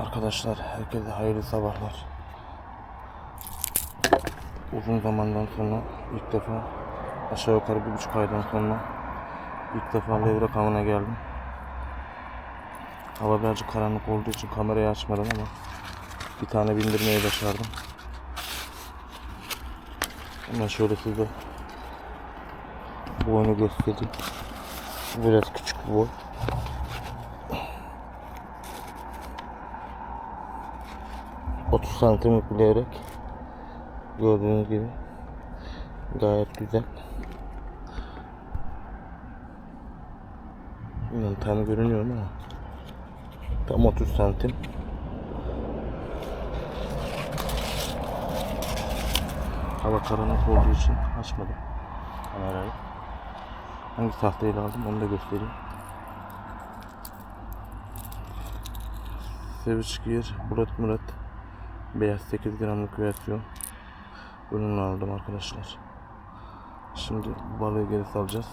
Arkadaşlar herkese hayırlı sabahlar. Uzun zamandan sonra ilk defa aşağı yukarı bir buçuk aydan sonra ilk defa levrek avına geldim. Hava birazcık karanlık olduğu için kamerayı açmadım ama bir tane bindirmeyi başardım. Ama şöyle size boyunu göstereyim. Biraz küçük bir boy. Otuz santimlik bir levrek. Gördüğünüz gibi gayet güzel. Bilmiyorum tam görünüyor ama tam 30 santim. Hava karanlık olduğu için açmadım kamerayı. Hangi tahtayla aldım onu da göstereyim. Gear Murat Murat Beyaz 8 gramlık versiyon Ürünü aldım arkadaşlar. Şimdi balığı geri salacağız.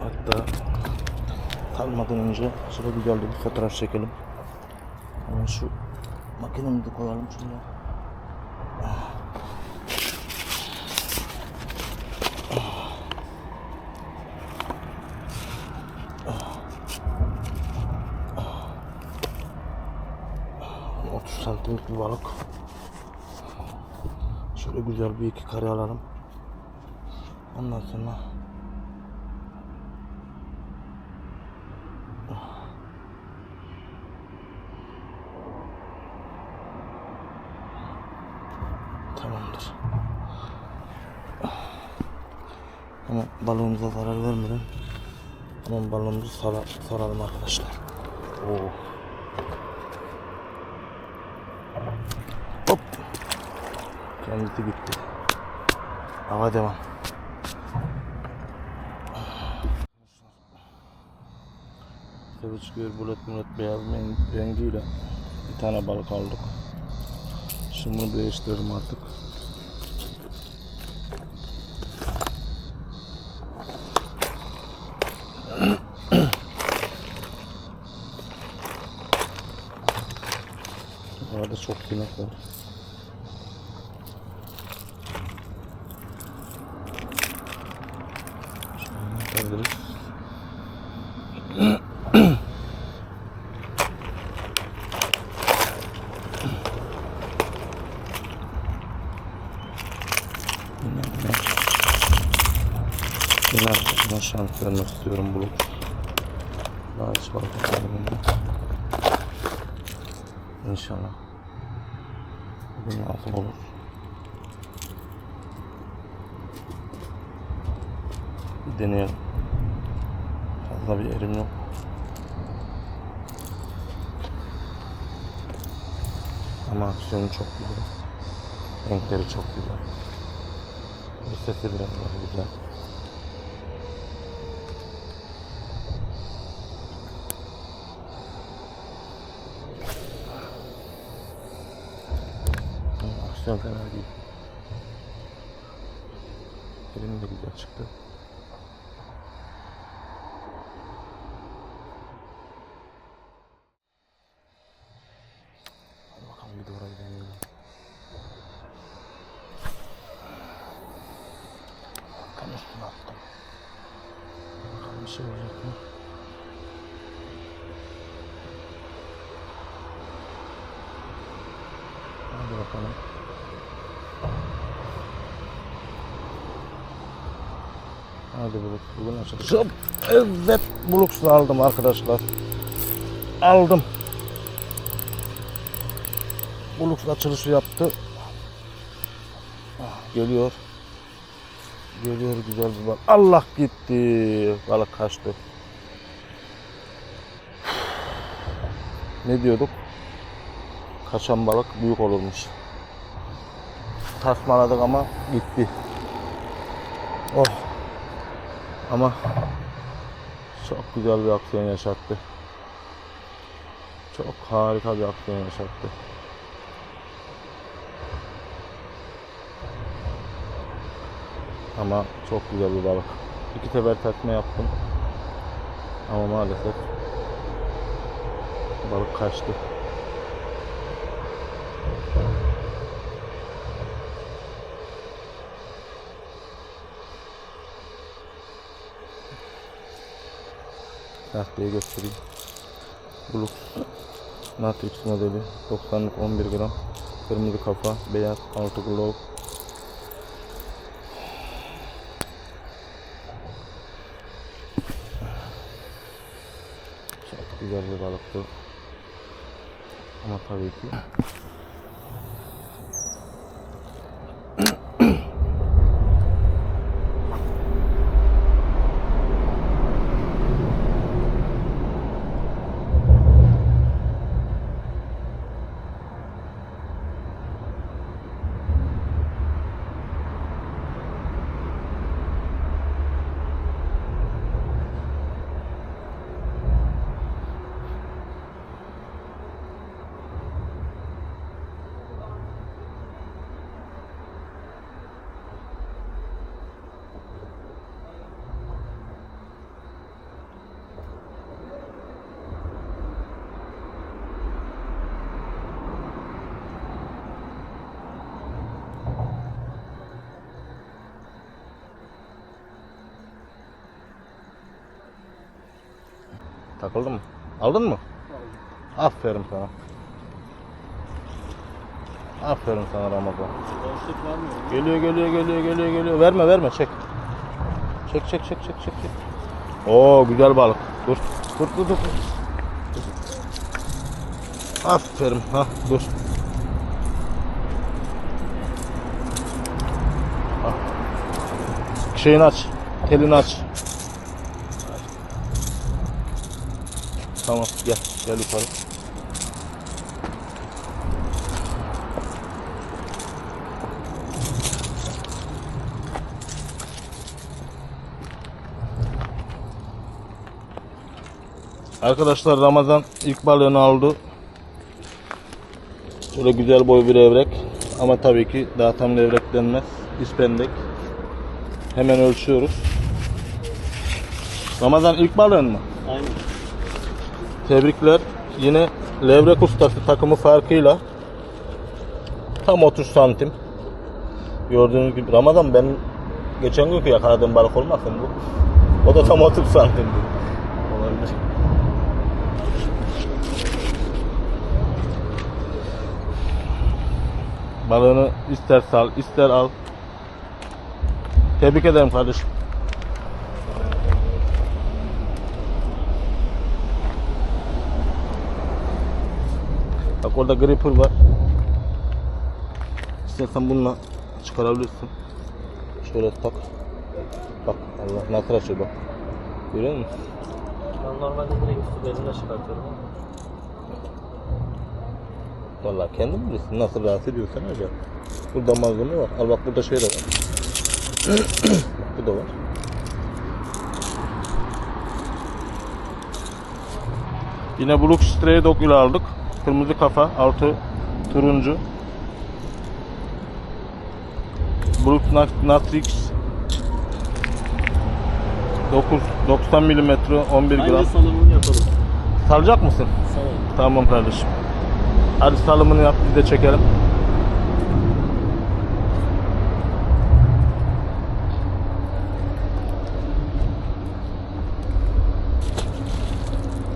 Hatta kalmadan önce şöyle güzel bir fotoğraf çekelim. Hemen şu makinemizi koyalım şuraya. Ah. 30 santimlik bir balık. Şöyle güzel bir iki kare alalım. Ondan sonra Tamamdır. Ama balığımıza zarar vermeden hemen balığımızı sala, saralım arkadaşlar. Oo. Hop. Kendisi gitti. Hava devam. Seviç Göl Bulat Murat Beyaz rengiyle bir tane balık aldık. Şimdi değiştiririm artık. Bu arada çok sinek var. Şöyle yapabiliriz. Yine arkadaşına şans vermek istiyorum bulup. Daha hiç balık yapmadım bunda. İnşallah. Nasıl olur. Deneyelim. Fazla bir erim yok. Ama aksiyonu çok güzel. Renkleri çok güzel. Bir sesi biraz daha güzel. Hı, Aksiyon fena değil. Elim de güzel çıktı. Hadi bakalım bir de orayı deneyelim. Bakalım üstüne attım. Bakalım bir şey olacak mı? Hadi bakalım. Hadi bulut. Bugün açılış. Hop. Evet. Buluksunu aldım arkadaşlar. Aldım. Buluks açılışı yaptı. Ah, Geliyor. Geliyor güzel bir balık. Allah gitti. Balık kaçtı. Ne diyorduk? Kaçan balık büyük olurmuş. Tasmaladık ama gitti. Oh. Ama çok güzel bir aksiyon yaşattı. Çok harika bir aksiyon yaşattı. Ama çok güzel bir balık. İki sefer tekme yaptım. Ama maalesef balık kaçtı. Lastiği göstereyim. Blue Matrix modeli. 90'lık 11 gram. Kırmızı kafa, beyaz altı glove Çok güzel bir balıktı. Ama tabii ki Takıldı mı? Aldın mı? Aferin sana. Aferin sana Ramazan. Boşluk. Geliyor geliyor geliyor geliyor geliyor. Verme verme çek. Çek çek çek çek çek. çek. Oo güzel balık. Dur. Dur dur dur. dur. Aferin ha dur. Şeyini aç. Telini aç. Tamam gel gel yukarı. Arkadaşlar Ramazan ilk balığını aldı. Böyle güzel boy bir levrek. Ama tabii ki daha tam levrek denmez. İspendek. Hemen ölçüyoruz. Ramazan ilk balığın mı? Aynen. Tebrikler. Yine levrek ustası takımı farkıyla tam 30 santim. Gördüğünüz gibi Ramazan ben geçen günkü yakaladığım balık olmasın bu. O da tam 30 santimdi. Olabilir. Balığını ister sal, ister al. Tebrik ederim kardeşim. Bak orada gripper var. İstersen bununla çıkarabilirsin. Şöyle tak. Bak Allah nasıl açıyor bak. Görüyor musun? Ben normalde direkt üstü beline çıkartıyorum ama. Vallahi kendin bilirsin nasıl rahat ediyorsan öyle. Burada malzeme var. Al bak burada şey de var. bu da var. Yine Brooks Stray Dog ile aldık. Kırmızı kafa, altı turuncu. Nat- Natrix 9 90 mm 11 gram. Aynı salımını yapalım. Salacak mısın? Salım. Tamam kardeşim. Hadi salımını yap biz de çekelim.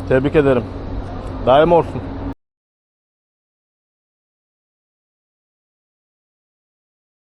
Tebrik ederim. Daim olsun.